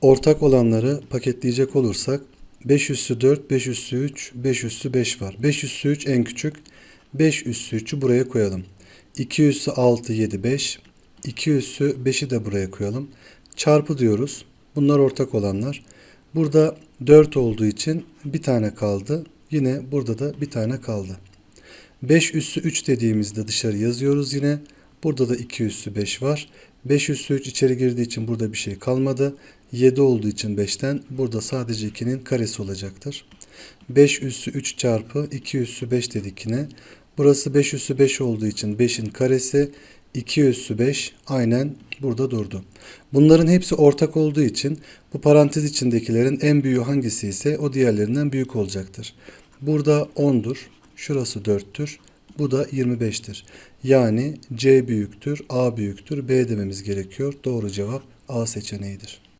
Ortak olanları paketleyecek olursak 5 üssü 4, 5 üssü 3, 5 üssü 5 var. 5 üssü 3 en küçük. 5 üssü 3'ü buraya koyalım. 2 üssü 6, 7, 5. 2 üssü 5'i de buraya koyalım. Çarpı diyoruz. Bunlar ortak olanlar. Burada 4 olduğu için bir tane kaldı. Yine burada da bir tane kaldı. 5 üssü 3 dediğimizde dışarı yazıyoruz yine. Burada da 2 üssü 5 var. 5 üssü 3 içeri girdiği için burada bir şey kalmadı. 7 olduğu için 5'ten burada sadece 2'nin karesi olacaktır. 5 üssü 3 çarpı 2 üssü 5 dedik yine. Burası 5 üssü 5 olduğu için 5'in karesi 2 üssü 5 aynen burada durdu. Bunların hepsi ortak olduğu için bu parantez içindekilerin en büyüğü hangisi ise o diğerlerinden büyük olacaktır. Burada 10'dur. Şurası 4'tür. Bu da 25'tir. Yani C büyüktür, A büyüktür, B dememiz gerekiyor. Doğru cevap A seçeneğidir.